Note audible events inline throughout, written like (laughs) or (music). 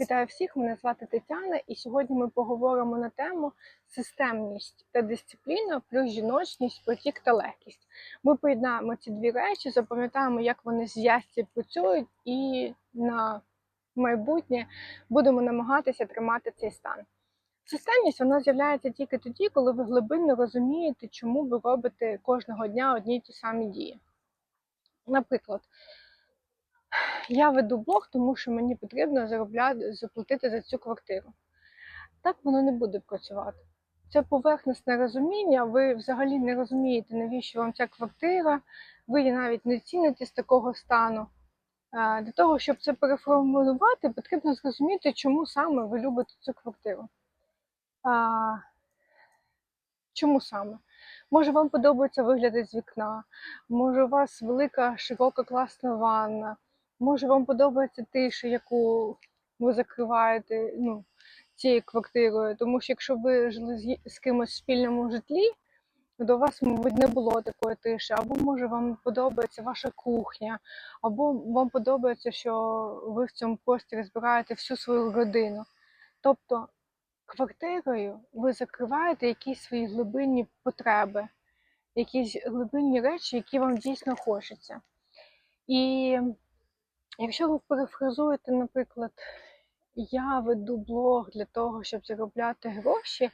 Вітаю всіх! Мене звати Тетяна, і сьогодні ми поговоримо на тему системність та дисципліна плюс жіночність, потік та легкість. Ми поєднаємо ці дві речі, запам'ятаємо, як вони зв'язці працюють, і на майбутнє будемо намагатися тримати цей стан. Системність вона з'являється тільки тоді, коли ви глибинно розумієте, чому ви робите кожного дня одні й ті самі дії. Наприклад, я веду блог, тому що мені потрібно заробляти, заплатити за цю квартиру. Так воно не буде працювати. Це поверхностне розуміння, ви взагалі не розумієте, навіщо вам ця квартира, ви її навіть не ціните з такого стану. Для того, щоб це переформулювати, потрібно зрозуміти, чому саме ви любите цю квартиру. А, Чому саме? Може, вам подобається вигляд з вікна, може, у вас велика, широка, класна ванна, може, вам подобається тиша, яку ви закриваєте ну, цією квартирою. Тому що якщо ви жили з, кимось в спільному житлі, у вас, мабуть, не було такої тиші, або може вам подобається ваша кухня, або вам подобається, що ви в цьому просторі збираєте всю свою родину. Тобто квартирою ви закриваєте якісь свої глибинні потреби, якісь глибинні речі, які вам дійсно хочеться. І якщо ви перефразуєте, наприклад, я веду блог для того, щоб заробляти гроші,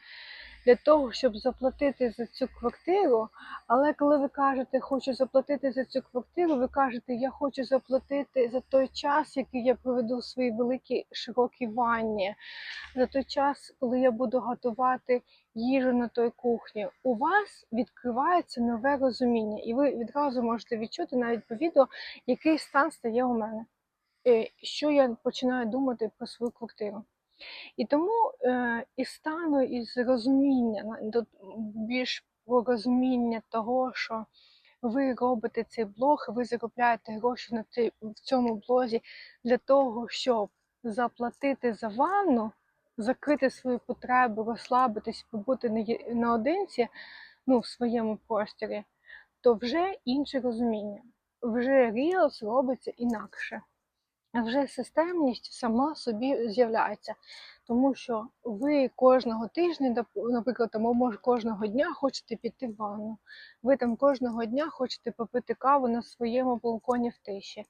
для того, щоб заплатити за цю квартиру. Але коли ви кажете, хочу заплатити за цю квартиру, ви кажете, я хочу заплатити за той час, який я проведу в своїй великій широкій ванні, за той час, коли я буду готувати їжу на той кухні. У вас відкривається нове розуміння, і ви відразу можете відчути навіть по відео, який стан стає у мене. Е, Що я починаю думати про свою квартиру. І тому е, із стану, із розуміння, більш розуміння того, що ви робите цей блог, ви заробляєте гроші на цей, в цьому блозі для того, щоб заплатити за ванну, закрити свої потреби, розслабитись, побути наодинці ну, в своєму просторі, то вже інше розуміння. Вже Reels робиться інакше вже системність сама собі з'являється. Тому що ви кожного тижня, наприклад, там, може кожного дня хочете піти в ванну. Ви там кожного дня хочете попити каву на своєму балконі в тиші.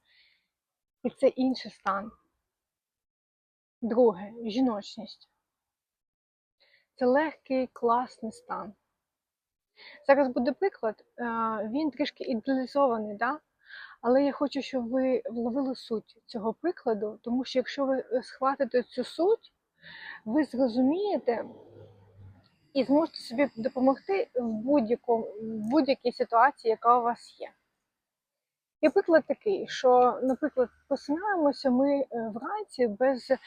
І це інший стан. Друге жіночність. Це легкий, класний стан. Зараз буде приклад, е, він трішки ідеалізований, да? Але я хочу, щоб ви вловили суть цього прикладу, тому що якщо ви е, схватите цю суть, ви зрозумієте і зможете собі допомогти в будь-якій ситуації, яка у вас є. І приклад такий, що, наприклад, просинаємося ми е, вранці без, е,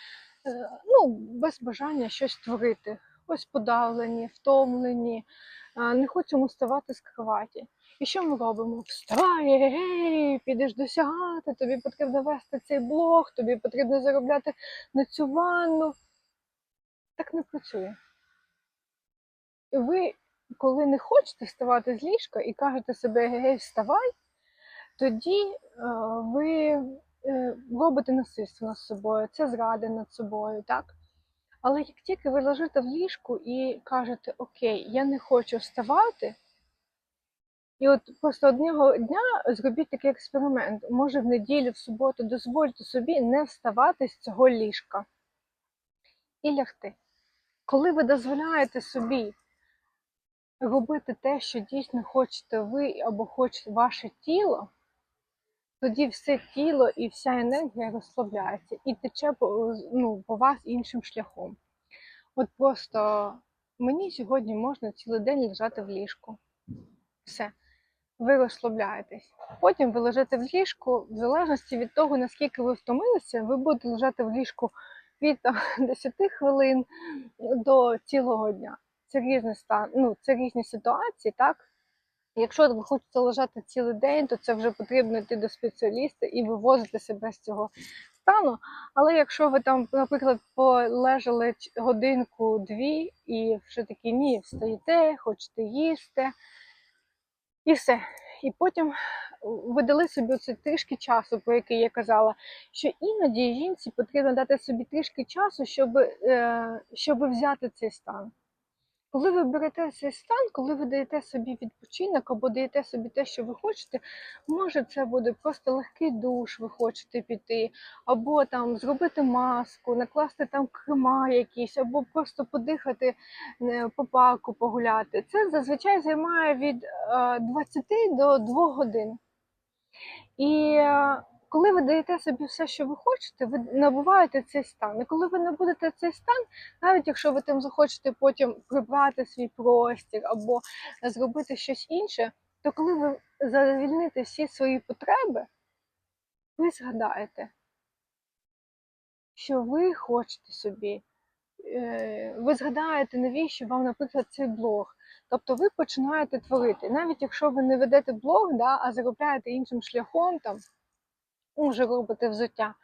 ну, без бажання щось творити. Ось подавлені, втомлені, не хочемо вставати з кроваті. І що ми робимо? Вставай, гей, підеш досягати, тобі потрібно вести цей блог, тобі потрібно заробляти на цю ванну. Так не працює. Ви, коли не хочете вставати з ліжка і кажете себе гей, вставай, тоді е, ви е, робите насильство над собою, це зрада над собою, так? Але як тільки ви лежите в ліжку і кажете, окей, я не хочу вставати, і от просто одного дня зробіть такий експеримент. Може, в неділю, в суботу дозвольте собі не вставати з цього ліжка і лягти. Коли ви дозволяєте собі робити те, що дійсно хочете ви або хоче ваше тіло, тоді все тіло і вся енергія розслабляється і тече по, ну, по вас іншим шляхом. От просто мені сьогодні можна цілий день лежати в ліжку. Все. Ви розслабляєтесь. Потім ви лежите в ліжку, в залежності від того, наскільки ви втомилися, ви будете лежати в ліжку від там, (laughs) 10 хвилин до цілого дня. Це різний стан, ну, це різні ситуації, так? Якщо ви хочете лежати цілий день, то це вже потрібно йти до спеціаліста і вивозити себе з цього стану. Але якщо ви там, наприклад, полежали годинку-дві і вже такі ні, встаєте, хочете їсти, і все. І потім видали собі це трішки часу, про який я казала, що іноді жінці потрібно дати собі трішки часу, щоб, е, щоб взяти цей стан. Коли ви берете цей стан, коли ви даєте собі відпочинок або даєте собі те, що ви хочете, може це буде просто легкий душ, ви хочете піти, або там зробити маску, накласти там крема якісь, або просто подихати е, по парку, погуляти. Це зазвичай займає від е, 20 до 2 годин. І е, коли ви даєте собі все, що ви хочете, ви набуваєте цей стан. І коли ви набудете цей стан, навіть якщо ви там захочете потім прибрати свій простір або зробити щось інше, то коли ви задовільните всі свої потреби, ви згадаєте, що ви хочете собі. Е, Ви згадаєте, навіщо вам, наприклад, цей блог. Тобто ви починаєте творити. Навіть якщо ви не ведете блог, да, а заробляєте іншим шляхом, там, може робите взуття,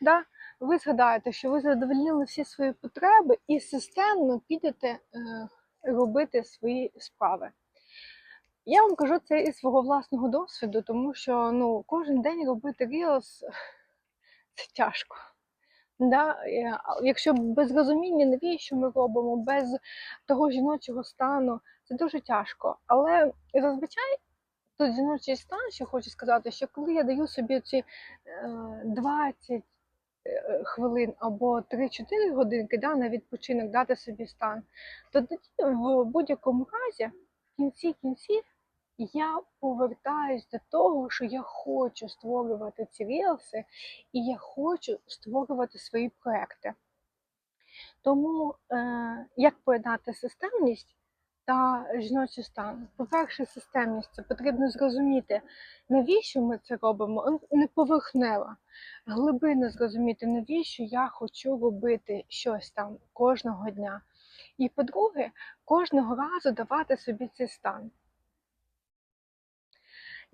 да, ви згадаєте, що ви задовольнили всі свої потреби і системно підете е, робити свої справи. Я вам кажу це із свого власного досвіду, тому що ну, кожен день робити Reels (laughs) це тяжко. Да? е, Якщо без розуміння, навіщо ми робимо, без того жіночого стану, це дуже тяжко. Але зазвичай тут жіночий стан, що хочу сказати, що коли я даю собі ці е, 20 е, хвилин або 3-4 годинки да, на відпочинок дати собі стан, то тоді в будь-якому разі, в кінці кінців, я повертаюсь до того, що я хочу створювати ці рілси, і я хочу створювати свої проекти. Тому е, як поєднати системність та жіночий стан? По-перше, системність це потрібно зрозуміти, навіщо ми це робимо, не поверхнево, глибинно зрозуміти, навіщо я хочу робити щось там кожного дня. І по-друге, кожного разу давати собі цей стан.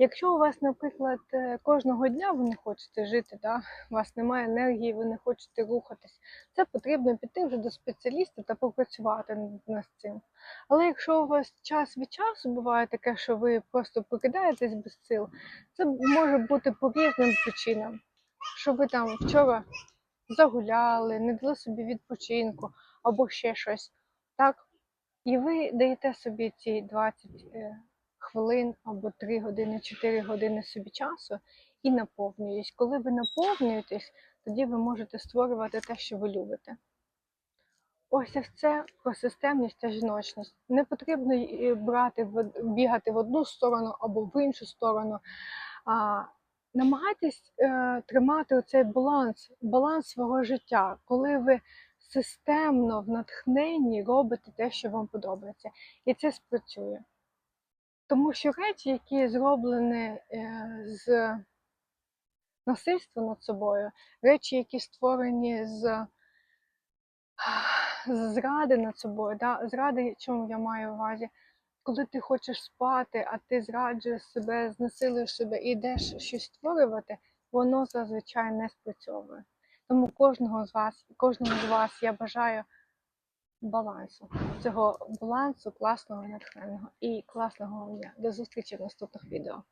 Якщо у вас, наприклад, е, кожного дня ви не хочете жити, да? у вас немає енергії, ви не хочете рухатись, це потрібно піти вже до спеціаліста та попрацювати над- цим. Але якщо у вас час від часу буває таке, що ви просто покидаєтесь без сил, це може бути по різним причинам. Що ви там вчора загуляли, не дали собі відпочинку або ще щось. Так? І ви даєте собі ці 20 е, хвилин або 3 години, 4 години собі часу і наповнюєтесь. Коли ви наповнюєтесь, тоді ви можете створювати те, що ви любите. Ось це про системність та жіночність. Не потрібно е, брати бігати в одну сторону або в іншу сторону. А, намагайтесь е, тримати оцей баланс, баланс свого життя, коли ви системно в натхненні робите те, що вам подобається. І це спрацює. Тому що речі, які зроблені е, з насильства над собою, речі, які створені з, зради над собою, да? зради, чому я маю увазі? Коли ти хочеш спати, а ти зраджуєш себе, знесилуєш себе і йдеш щось створювати, воно зазвичай не спрацьовує. Тому кожного з вас, кожному з вас я бажаю балансу, цього балансу класного, натхненного і класного дня. До зустрічі в наступних відео.